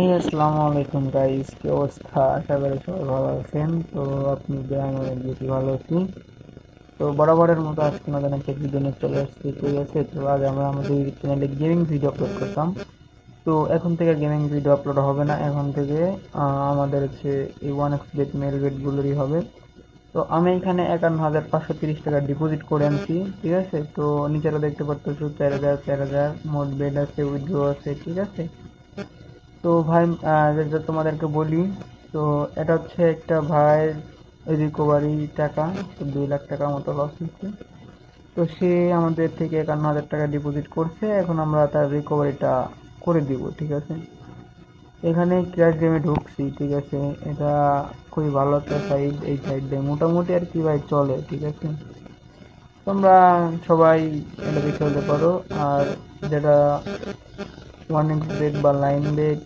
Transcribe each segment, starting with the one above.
এই আসসালামু আলাইকুম গাইস কি অবস্থা? আশা করি সবাই ভালো আছেন। তো আপনি বেশি ভালো আছি তো বরাবরের মতো আজকে নতুন একটা ভিডিও নিয়ে চলে আসছি। ঠিক আছে, তো আজ আমরা আমাদের চ্যানেলে গেমিং ভিডিও আপলোড করতাম। তো এখন থেকে গেমিং ভিডিও আপলোড হবে না। এখন থেকে আমাদের হচ্ছে এই ওয়ান এক্স বেড মেল বেডগুলোরই হবে। তো আমি এখানে একান্ন হাজার পাঁচশো তিরিশ টাকা ডিপোজিট করে আনছি, ঠিক আছে? তো নিচেরা দেখতে পাচ্ছ চার হাজার চার হাজার। মোট বেড আছে উইথড্র আছে, ঠিক আছে? তো ভাই যেটা তোমাদেরকে বলি, তো এটা হচ্ছে একটা ভাইয়ের রিকভারি টাকা, তো দুই লাখ টাকা মতো লস হচ্ছে। তো সে আমাদের থেকে একান্ন হাজার টাকা ডিপোজিট করছে, এখন আমরা তার রিকভারিটা করে দিব, ঠিক আছে? এখানে ক্র্যাশ গেমে ঢুকছি, ঠিক আছে? এটা খুবই ভালো একটা সাইড এই সাইড দিয়ে মোটামুটি আর কি ভাই চলে, ঠিক আছে? তোমরা সবাই এটা দেখে হতে পারো, আর যেটা ওয়ার্নিং বেড বা লাইন বেড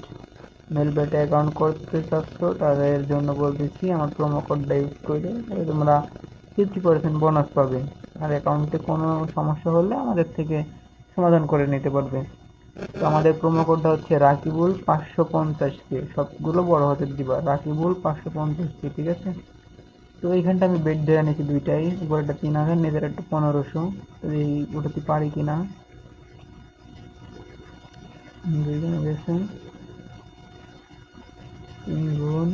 মেল বেটে অ্যাকাউন্ট করতে চাচ্ছ, তাদের জন্য বলতেছি, আমার প্রোমো কোডটা ইউজ করে তোমরা ফিফটি পার্সেন্ট বোনাস পাবে। আর অ্যাকাউন্টে কোনো সমস্যা হলে আমাদের থেকে সমাধান করে নিতে পারবে। তো আমাদের প্রোমো কোডটা হচ্ছে রাকিবুল পাঁচশো পঞ্চাশ কে। সবগুলো বড় হাতের দিবা। রাকিবুল পাঁচশো পঞ্চাশ কে, ঠিক আছে? তো এইখানটা আমি বেড দেওয়া নিয়েছি দুইটাই। উপরেটা তিন হাজার নিজের একটা পনেরোশো। তো এই ওটাতে পারি কিনা। দুইজনে গেছেন তিন গুণ,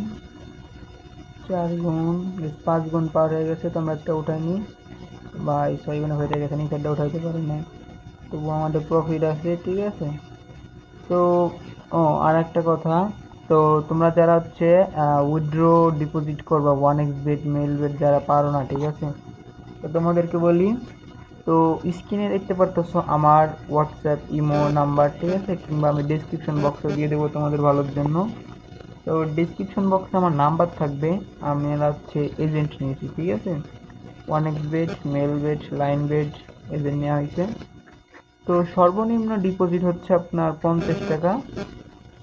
চার গুণ পাঁচ গুণ পার হয়ে গেছে, তো আমরা একটা উঠাইনি বা ছয় গুণে হয়ে গেছে, নিচেরটা উঠাইতে পারি না। তবু আমাদের প্রফিট আছে, ঠিক আছে? তো, ও আর একটা কথা, তো তোমরা যারা হচ্ছে উইথড্রো ডিপোজিট করবা one x bet mail bed যারা পারো না, ঠিক আছে? তো তোমাদেরকে বলি তো স্ক্রিনে দেখতে পারতেছো আমার হোয়াটসঅ্যাপ ইমো নাম্বার ঠিক আছে? কিংবা আমি ডিসক্রিপশন বক্সে দিয়ে দেবো তোমাদের ভালোর জন্য। তো ডিসক্রিপশন বক্সে আমার নাম্বার থাকবে। আমি হচ্ছে এজেন্ট নিয়েছি, ঠিক আছে? X bet Melbet Linebet agent নেওয়া হয়েছে। তো সর্বনিম্ন ডিপোজিট হচ্ছে আপনার পঞ্চাশ টাকা,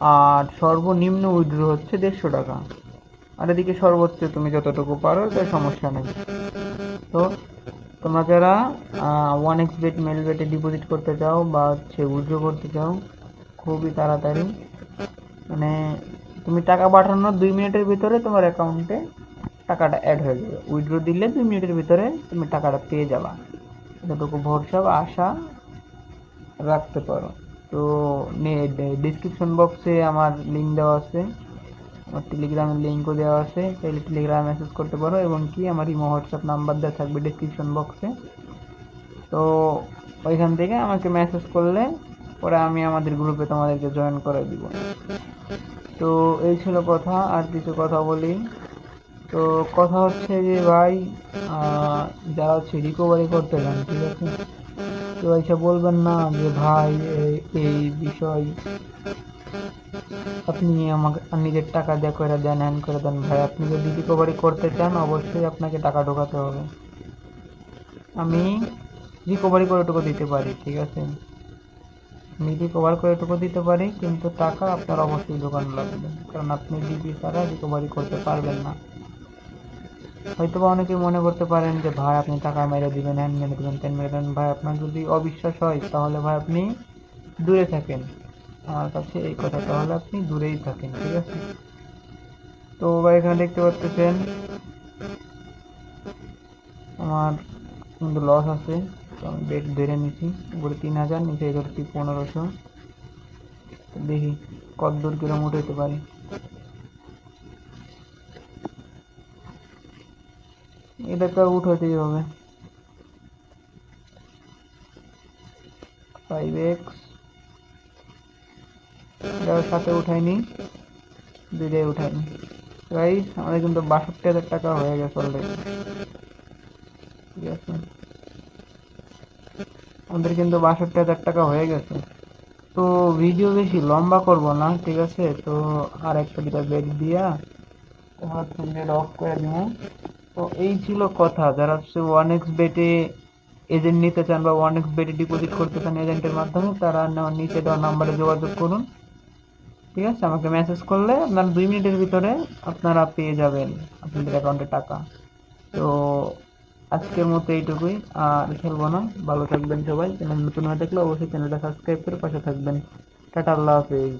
আর সর্বনিম্ন উইথড্র হচ্ছে দেড়শো টাকা। আর এদিকে সর্বোচ্চ তুমি যতটুকু পারো তাই সমস্যা নেই। তো তোমরা যারা ওয়ান এক্স বেড মেল বেটে ডিপোজিট করতে চাও বা হচ্ছে উইথড্র করতে চাও, খুবই তাড়াতাড়ি। মানে তুমি টাকা পাঠানোর দুই মিনিটের ভিতরে তোমার অ্যাকাউন্টে টাকাটা অ্যাড হয়ে যাবে। উইথড্র দিলে দুই মিনিটের ভিতরে তুমি টাকাটা পেয়ে যাবা। যতটুকু ভরসা বা আশা রাখতে পারো। তো ডিসক্রিপশন বক্সে আমার লিঙ্ক দেওয়া আছে। আমার টেলিগ্রামের লিঙ্কও দেওয়া আছে। তাহলে টেলিগ্রামে মেসেজ করতে পারো এবং কি আমার ইমো হোয়াটসঅ্যাপ নাম্বার দেওয়া থাকবে ডিসক্রিপশন বক্সে তো ওইখান থেকে আমাকে মেসেজ করলে পরে আমি আমাদের গ্রুপে তোমাদেরকে জয়েন করে দিব। তো এই ছিল কথা, আর কিছু কথা বলি। তো কথা হচ্ছে যে ভাই যারা হচ্ছে রিকভারি করতে চান ঠিক আছে? তো এসে বলবেন না যে ভাই এই বিষয় আপনি আমাকে নিজের টাকা দিয়ে করে দেন হ্যান করে দেন, ভাই, আপনি যদি রিকভারি করতে চান, অবশ্যই আপনাকে টাকা ঢোকাতে হবে। আমি রিকভারি করে টুকু দিতে পারি, ঠিক আছে? আমি কভার করে টুকু দিতে পারি, কিন্তু টাকা আপনার অবশ্যই দোকানে লাগবে, কারণ আপনি ডিপি ছাড়া রিকভারি করতে পারবেন না। হয়তো বা অনেকে মনে করতে পারেন যে, ভাই, আপনি টাকা মেরে দিবেন হ্যান মেরে দেবেন, তেন মেরে দেবেন। ভাই, আপনার যদি অবিশ্বাস হয়, তাহলে ভাই, আপনি দূরে থাকেন। আমার কাছে এই কথা তাহলে আপনি দূরেই থাকেন, ঠিক আছে? তো ভাই, এখানে দেখতে পাচ্ছেন আমার কিন্তু লস আছে। তো আমি বেড ধরে নিছি। উপরে তিন হাজার, নিচে ধরছি পনেরোশো। দেখি কত দূর কিরম উঠাইতে পারি। এটাকে উঠাতেই হবে। ফাইভ এক্স এটার সাথে উঠাইনি, দুইটাই উঠাইনি। প্রাইস আমাদের কিন্তু বাষট্টি হাজার টাকা হয়ে গেছে অলরেডি ঠিক আছে? আমাদের কিন্তু বাষট্টি হাজার টাকা হয়ে গেছে। তো ভিডিও বেশি লম্বা করব না, ঠিক আছে? তো আর একটা দুটা বেড দিয়া তোমার তুমি অফ করে দিব। তো এই ছিল কথা, যারা হচ্ছে ওয়ান এক্স বেটে এজেন্ট নিতে চান বা ওয়ান এক্স বেটে ডিপোজিট করতে চান এজেন্টের মাধ্যমে, তারা নিচে দেওয়া নাম্বারে যোগাযোগ করুন। ঠিক আছে? আমাকে মেসেজ করলে আপনার দুই মিনিটের ভিতরে আপনারা পেয়ে যাবেন আপনাদের অ্যাকাউন্টে টাকা। তো আজকের মতো এইটুকুই। আর খেলব না। ভালো থাকবেন সবাই। চ্যানেল নতুন হয়ে থাকলে অবশ্যই চ্যানেলটা সাবস্ক্রাইব করে পাশে থাকবেন। টাটা, আল্লাহ হাফিজ।